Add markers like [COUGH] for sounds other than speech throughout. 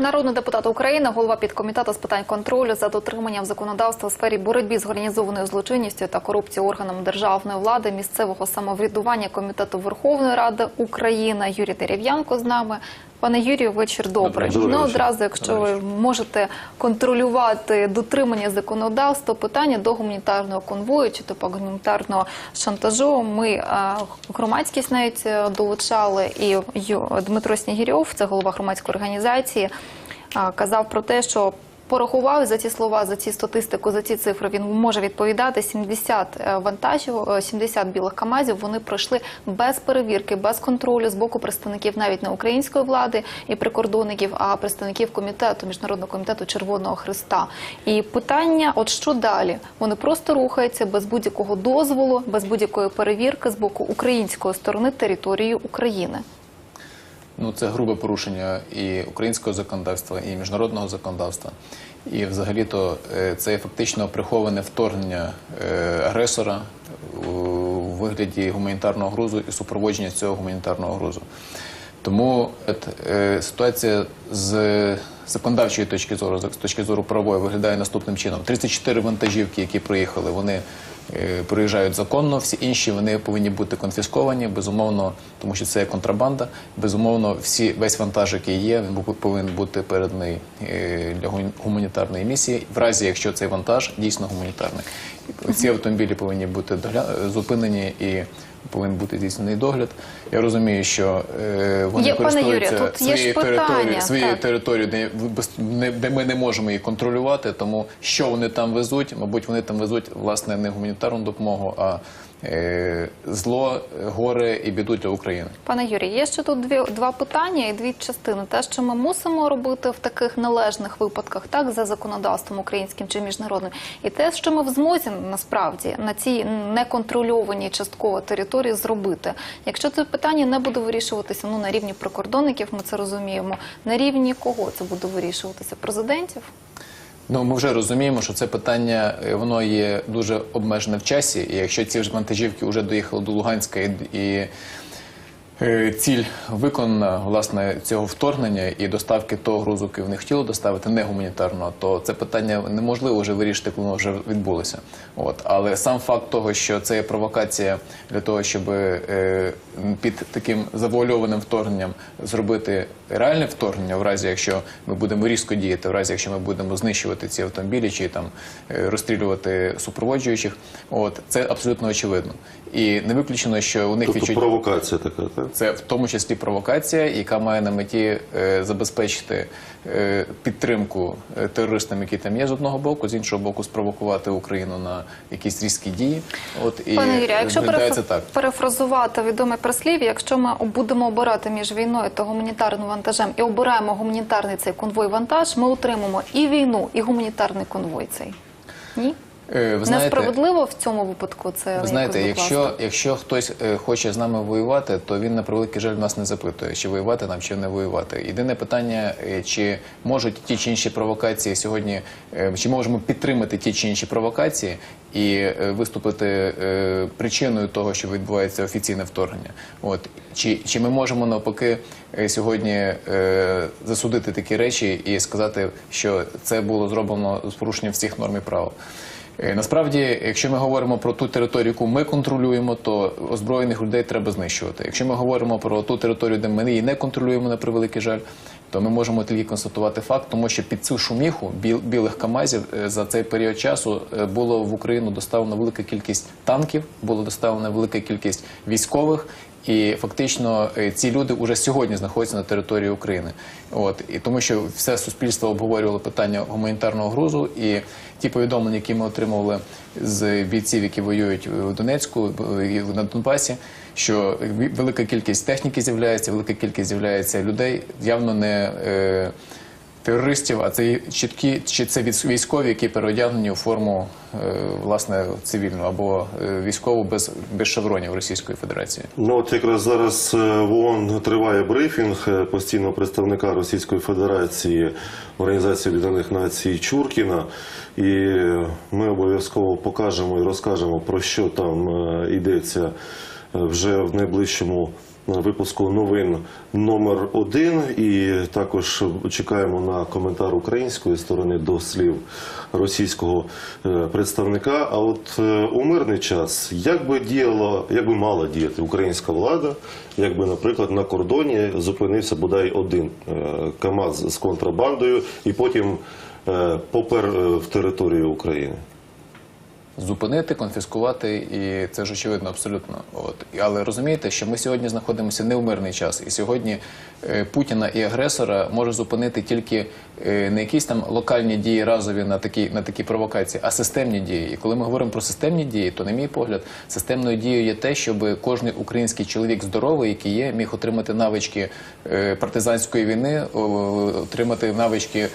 Народний депутат України, голова підкомітету з питань контролю за дотриманням законодавства в сфері боротьби з організованою злочинністю та корупцією органами державної влади, місцевого самоврядування комітету Верховної Ради України Юрій Дерев'янко з нами. Пане Юрію, вечір добрий. Добрий ну одразу, якщо ви можете контролювати дотримання законодавства, питання до гуманітарного конвою чи то гуманітарного шантажу. Ми е, громадськість навіть е, долучали, і Дмитро Снігірьов, це голова громадської організації, е, казав про те, що. Порахував за ці слова, за ці статистику, за ці цифри. Він може відповідати 70 е, вантажів, е, 70 білих камазів. Вони пройшли без перевірки, без контролю з боку представників навіть не української влади і прикордонників, а представників комітету міжнародного комітету Червоного Христа. І питання: от що далі? Вони просто рухаються без будь-якого дозволу, без будь-якої перевірки з боку української сторони території України. Ну, це грубе порушення і українського законодавства, і міжнародного законодавства. І взагалі-то е, це фактично приховане вторгнення е, агресора у вигляді гуманітарного грузу і супроводження цього гуманітарного грузу. Тому е, ситуація з законодавчої точки зору, з точки зору правової, виглядає наступним чином: 34 вантажівки, які проїхали, вони проїжджають законно. Всі інші вони повинні бути конфісковані, безумовно, тому що це є контрабанда. Безумовно, всі весь вантаж, який є, він повинен бути переданий е, для гуманітарної місії, в разі якщо цей вантаж дійсно гуманітарний. Ці автомобілі повинні бути зупинені і повинен бути здійснений догляд. Я розумію, що е, вони Є, пане Юрію, користуються тут є ж своєю питання, територією, своєю так. територією, де, не- де ми не можемо її контролювати. Тому що вони там везуть, мабуть, вони там везуть власне не гуманітарну допомогу, а е, зло, горе і біду для України. Пане Юрій, є ще тут дві два питання і дві частини. Те, що ми мусимо робити в таких належних випадках, так за законодавством українським чи міжнародним, і те, що ми в змозі насправді на цій неконтрольованій частково території зробити. Якщо це питання не буде вирішуватися ну на рівні прикордонників, ми це розуміємо. На рівні кого це буде вирішуватися? Президентів? Ну, ми вже розуміємо, що це питання е, воно є дуже обмежене в часі. І якщо ці ж вантажівки вже доїхали до Луганська і, і ціль виконана власне цього вторгнення і доставки того грузу, який вони хотіли доставити, не гуманітарного, то це питання неможливо вже вирішити, коли воно вже відбулося. От але сам факт того, що це є провокація для того, щоб е, під таким завуальованим вторгненням зробити реальне вторгнення, в разі якщо ми будемо різко діяти, в разі якщо ми будемо знищувати ці автомобілі чи там е, розстрілювати супроводжуючих, от це абсолютно очевидно. І не виключено, що у них Тобто відчуття- провокація така, так? Це в тому числі провокація, яка має на меті е, забезпечити е, підтримку е, терористам, які там є з одного боку, з іншого боку, спровокувати Україну на якісь різкі дії. От і Пане Юрію, а якщо переф- так. перефразувати відоме прислів'я, якщо ми будемо обирати між війною та гуманітарним вантажем і обираємо гуманітарний цей конвой вантаж, ми отримаємо і війну, і гуманітарний конвой цей. Ні? Е, Ви знаєте, Несправедливо в цьому випадку це Ви знаєте, якщо, якщо хтось е, хоче з нами воювати, то він на превеликий жаль нас не запитує, чи воювати нам, чи не воювати. Єдине питання, е, чи можуть ті чи інші провокації сьогодні, чи можемо підтримати ті чи інші провокації і виступити причиною того, що відбувається офіційне вторгнення. От чи, чи ми можемо навпаки сьогодні засудити такі речі і сказати, що це було зроблено з порушенням всіх норм і права. Е, Насправді, якщо ми говоримо про ту територію, яку ми контролюємо, то озброєних людей треба знищувати. Якщо ми говоримо про ту територію, де ми її не контролюємо, на превеликий жаль, то ми можемо тільки констатувати факт, тому що під цю шуміху біл- білих камазів е, за цей період часу е, було в Україну доставлено велика кількість танків, було доставлена велика кількість військових. І фактично е, ці люди вже сьогодні знаходяться на території України. От і тому, що все суспільство обговорювало питання гуманітарного грузу, і ті повідомлення, які ми отримували з бійців, які воюють в Донецьку і на Донбасі, що велика кількість техніки з'являється, велика кількість з'являється людей, явно не е, терористів, а це чіткі чи це військ- військові, які переодягнені у форму е, власне цивільну або е, військову без, без шевронів Російської Федерації. Ну от якраз зараз е, в ООН триває брифінг постійного представника Російської Федерації Організації Об'єднаних Націй Чуркіна. І ми обов'язково покажемо і розкажемо про що там йдеться вже в найближчому випуску новин номер один. І також чекаємо на коментар української сторони до слів російського е, представника. А от е, у мирний час як би діяла, як би мала діяти українська влада, якби, наприклад, на кордоні зупинився бодай один е, КАМАЗ з контрабандою, і потім попер в територію України. Зупинити, конфіскувати, і це ж очевидно абсолютно. От але розумієте, що ми сьогодні знаходимося не в мирний час, і сьогодні е, Путіна і агресора може зупинити тільки е, не якісь там локальні дії разові на такі на такі провокації, а системні дії. І коли ми говоримо про системні дії, то на мій погляд, системною дією є те, щоб кожен український чоловік здоровий, який є, міг отримати навички е, партизанської війни, отримати навички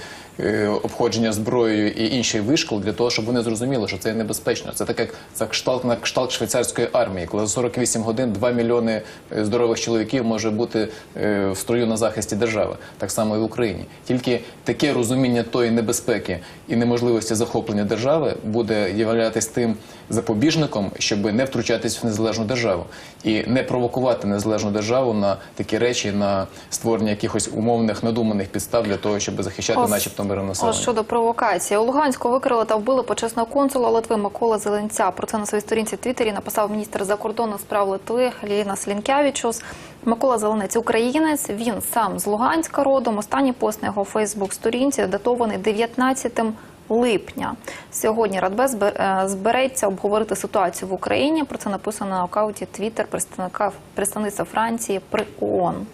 обходження зброєю і інший вишкол для того, щоб вони зрозуміли, що це небезпечно. Це так як це кшталт на кшталт швейцарської армії, коли за 48 годин 2 мільйони е, здорових чоловіків може бути е, в строю на захисті держави. Так само і в Україні. Тільки таке розуміння тої небезпеки і неможливості захоплення держави буде являтись тим запобіжником, щоб не втручатись в незалежну державу і не провокувати незалежну державу на такі речі, на створення якихось умовних надуманих підстав для того, щоб захищати, начебто, мирне Ось населення. щодо провокації. У Луганську викрили та вбили почесного консула Литви Микола Зеленця. Про це на своїй сторінці в Твіттері написав міністр закордонних справ Литви Ліна Слінкявічус. Микола Зеленець українець. Він сам з Луганська родом. Останній пост на його Фейсбук-сторінці датований 19 липня. Сьогодні Радбез е, збереться обговорити ситуацію в Україні. Про це написано на аккаунті Твіттер представника представництва Франції при ООН.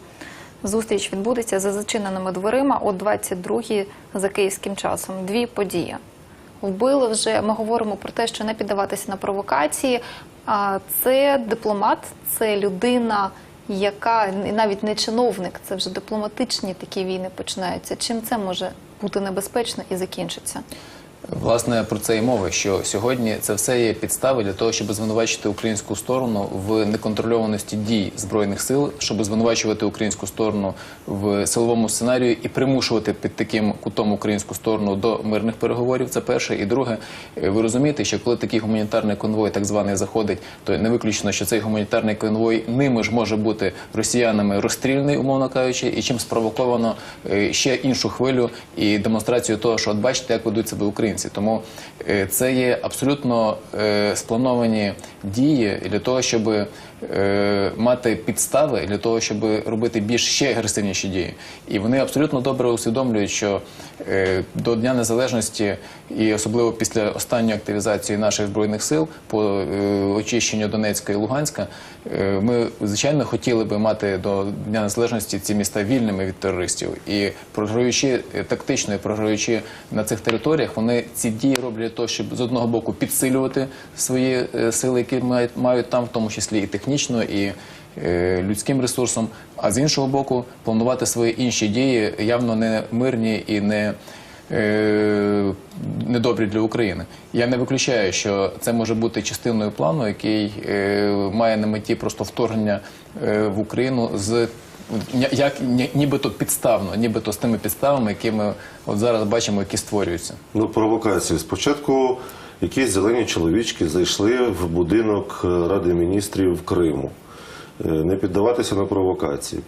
Зустріч відбудеться за зачиненими дверима о 22-й за київським часом. Дві події. Вбили вже. Ми говоримо про те, що не піддаватися на провокації. А це дипломат, це людина, яка навіть не чиновник, це вже дипломатичні такі війни починаються. Чим це може бути небезпечно і закінчиться? Власне про це і мова, що сьогодні це все є підстави для того, щоб звинувачити українську сторону в неконтрольованості дій збройних сил, щоб звинувачувати українську сторону в силовому сценарію і примушувати під таким кутом українську сторону до мирних переговорів. Це перше. І друге, е, ви розумієте, що коли такий гуманітарний конвой, так званий, заходить, то не виключно, що цей гуманітарний конвой ними ж може бути росіянами розстріляний, умовно кажучи, і чим спровоковано е, ще іншу хвилю і демонстрацію того, що от бачите, як ведуть себе українці. Тому е, це є абсолютно е, сплановані дії для того, щоб е, мати підстави для того, щоб робити більш ще агресивніші дії. І вони абсолютно добре усвідомлюють, що е, до Дня Незалежності і особливо після останньої активізації наших збройних сил по е, очищенню Донецька і Луганська, ми звичайно хотіли би мати до Дня Незалежності ці міста вільними від терористів. І програючи тактично програючи на цих територіях, вони ці дії роблять для того, щоб з одного боку підсилювати свої сили, які мають, мають там, в тому числі і технічно, і е, людським ресурсом, а з іншого боку, планувати свої інші дії явно не мирні і не. е, Недобрі для України. Я не виключаю, що це може бути частиною плану, який е, має на меті просто вторгнення в Україну з як ні- нібито підставно, нібито з тими підставами, які ми от зараз бачимо, які створюються. Ну, провокації. Спочатку якісь зелені чоловічки зайшли в будинок е, Ради міністрів Криму. Е, Не піддаватися на провокації.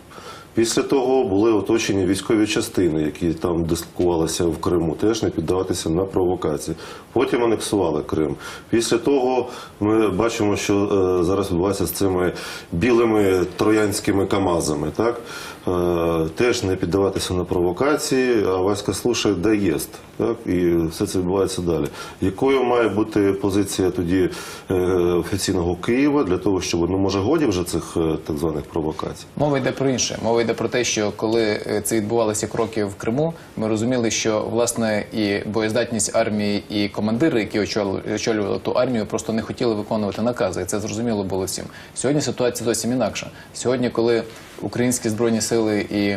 Після того були оточені військові частини, які там дислокувалися в Криму, теж не піддаватися на провокації. Потім анексували Крим. Після того ми бачимо, що е, зараз відбувається з цими білими троянськими камазами. Так? Е, теж не піддаватися на провокації, а Васька слушає, де єст. Так? І все це відбувається далі. Якою має бути позиція тоді е, офіційного Києва для того, щоб ну може годі вже цих так званих провокацій? Мова йде про інше. Мова йде про те, що коли е, це відбувалися кроки в Криму, ми розуміли, що власне і боєздатність армії, і командири, які очолювали, ту армію, просто не хотіли виконувати накази. І це зрозуміло було всім. Сьогодні ситуація зовсім інакша. Сьогодні, коли українські збройні сили і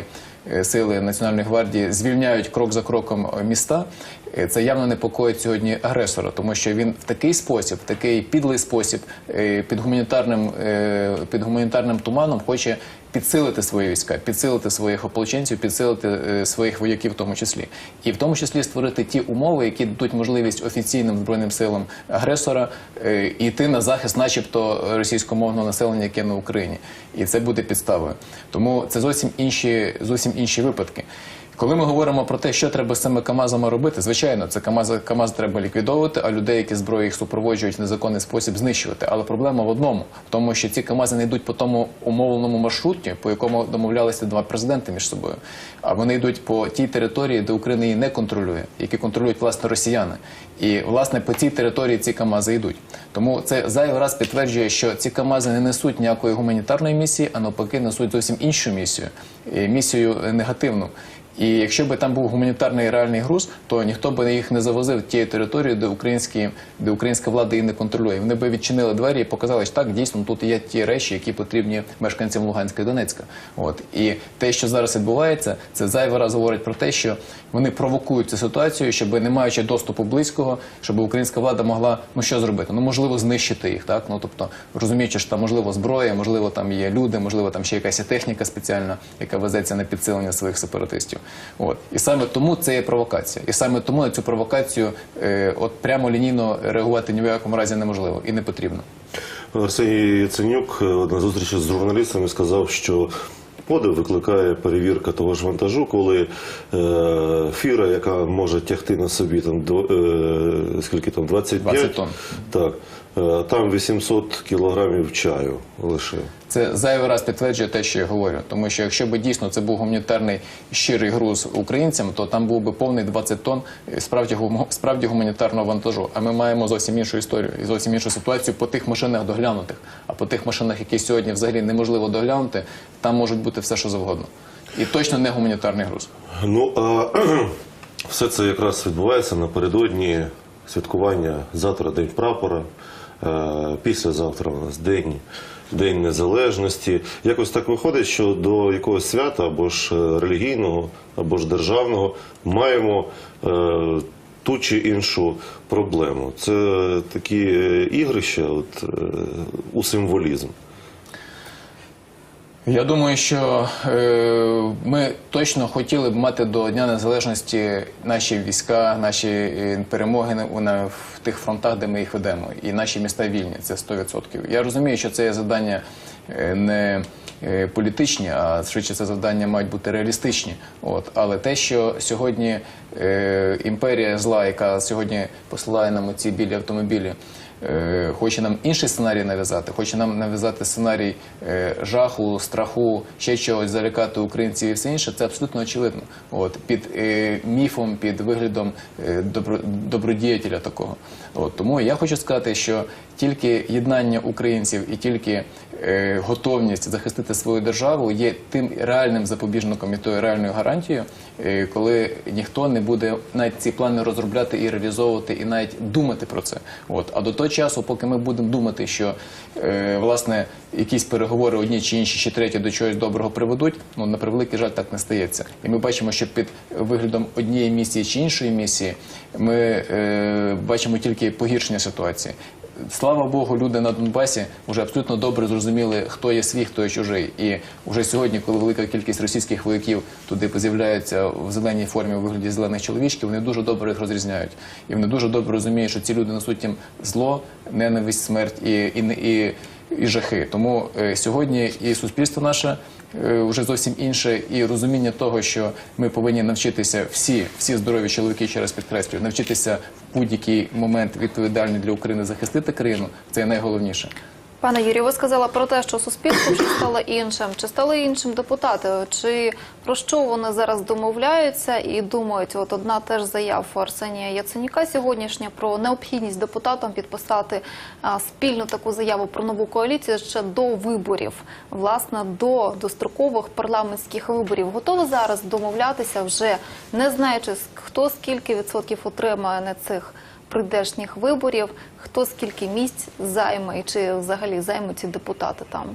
е, сили Національної гвардії звільняють крок за кроком е, міста. Е, Це явно непокоїть сьогодні агресора, тому що він в такий спосіб, в такий підлий спосіб, е, під гуманітарним, е, під гуманітарним туманом хоче підсилити свої війська, підсилити своїх ополченців, підсилити своїх вояків в тому числі, і в тому числі створити ті умови, які дадуть можливість офіційним збройним силам агресора йти на захист, начебто російськомовного населення, яке на Україні, і це буде підставою. Тому це зовсім інші, зовсім інші випадки. Коли ми говоримо про те, що треба з цими КАМАЗами робити, звичайно, це КАМАЗи, КАМАЗ треба ліквідовувати, а людей, які зброю їх супроводжують в незаконний спосіб, знищувати. Але проблема в одному, в тому, що ці КАМАЗи не йдуть по тому умовленому маршруті, по якому домовлялися два президенти між собою. А вони йдуть по тій території, де Україна її не контролює, які контролюють власне росіяни. І власне по цій території ці КАМАЗи йдуть. Тому це зайвий раз підтверджує, що ці КАМАЗи не несуть ніякої гуманітарної місії, а навпаки несуть зовсім іншу місію, місію негативну. І якщо б там був гуманітарний реальний груз, то ніхто б їх не завозив тією територією, де українські, де українська влада її не контролює. Вони б відчинили двері і показали, що так дійсно тут є ті речі, які потрібні мешканцям Луганська і Донецька. От і те, що зараз відбувається, це зайвий раз говорить про те, що вони провокують цю ситуацію, щоб не маючи доступу близького, щоб українська влада могла ну що зробити? Ну можливо, знищити їх, так ну тобто розуміючи, що там можливо зброя, можливо, там є люди, можливо, там ще якась техніка спеціальна, яка везеться на підсилення своїх сепаратистів. От і саме тому це є провокація, і саме тому на цю провокацію е, от прямо лінійно реагувати ні в якому разі неможливо і не потрібно. Арсеній Яценюк е, на зустрічі з журналістами сказав, що подив викликає перевірка того ж вантажу, коли е, фіра, яка може тягти на собі там дво- е, скільки там 25 20 тонн. Так, там 800 кілограмів чаю лише. Це зайвий раз підтверджує те, що я говорю. Тому що якщо б дійсно це був гуманітарний щирий груз українцям, то там був би повний 20 тонн е, справді справді гуманітарного вантажу. А ми маємо зовсім іншу історію і зовсім іншу ситуацію по тих машинах доглянутих. А по тих машинах, які сьогодні взагалі неможливо доглянути, там можуть бути все, що завгодно. І точно не гуманітарний груз. Ну а [CLEARS THROAT] все це якраз відбувається напередодні святкування завтра День прапора, е, післязавтра у нас День, День Незалежності. Якось так виходить, що до якогось свята або ж е, релігійного, або ж державного маємо. е, Ту чи іншу проблему. Це такі е, ігрища от, е, у символізм. Я думаю, що е, ми точно хотіли б мати до Дня Незалежності наші війська, наші е, перемоги на, в тих фронтах, де ми їх ведемо, і наші міста вільні. Це 100%. Я розумію, що це є завдання е, не е, політичні, а швидше це завдання мають бути реалістичні. От але те, що сьогодні е, імперія зла, яка сьогодні посилає нам ці білі автомобілі. Е, хоче нам інший сценарій нав'язати, хоче нам нав'язати сценарій е, жаху, страху, ще чогось залякати українців і все інше, це абсолютно очевидно. От під е, міфом, під виглядом добро, добродіятеля такого. Тому я хочу сказати, що тільки єднання українців і тільки готовність захистити свою державу є тим реальним запобіжником і тою реальною гарантією, е, коли ніхто не буде навіть ці плани розробляти і реалізовувати, і навіть думати про це. От а до того часу, поки ми будемо думати, що е, власне якісь переговори одні чи інші, чи треті до чогось доброго приведуть, ну на превеликий жаль, так не стається. І ми бачимо, що під виглядом однієї місії чи іншої місії ми е, бачимо тільки погіршення ситуації. Слава Богу, люди на Донбасі вже абсолютно добре зрозуміли, хто є свій, хто є чужий. І вже сьогодні, коли велика кількість російських вояків туди з'являються в зеленій формі у вигляді зелених чоловічків, вони дуже добре їх розрізняють. І вони дуже добре розуміють, що ці люди несуть їм зло, ненависть, смерть і, і, і, і жахи. Тому е, сьогодні і суспільство наше е, вже зовсім інше, і розуміння того, що ми повинні навчитися всі, всі здорові чоловіки, ще раз підкреслюю, навчитися в будь-який момент відповідальний для України захистити країну. Це найголовніше. Пане Юрію, ви сказали про те, що суспільство вже стало іншим. Чи стали іншим депутати? Чи про що вони зараз домовляються і думають? От одна теж заяв Арсенія Яценюка сьогоднішня про необхідність депутатам підписати а, спільну таку заяву про нову коаліцію ще до виборів, власне, до дострокових парламентських виборів. Готові зараз домовлятися вже не знаючи хто скільки відсотків отримає на цих прийдешніх виборів, хто скільки місць займе і чи взагалі займуть ці депутати там.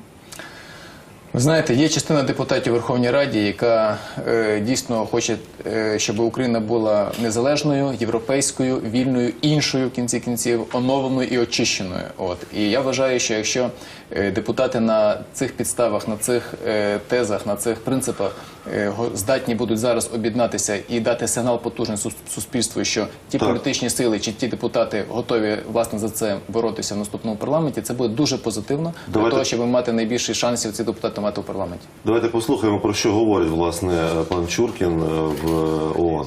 Ви знаєте, є частина депутатів Верховній Раді, яка е, дійсно хоче, е, щоб Україна була незалежною, європейською, вільною, іншою в кінці кінців, оновленою і очищеною. От і я вважаю, що якщо е, депутати на цих підставах, на цих е, тезах, на цих принципах здатні будуть зараз об'єднатися і дати сигнал потужне суспільству, що ті Так. політичні сили чи ті депутати готові власне за це боротися в наступному парламенті, це буде дуже позитивно для того, щоб мати найбільші шансів ці депутати мати у парламенті. Давайте послухаємо, про що говорить власне пан Чуркін в в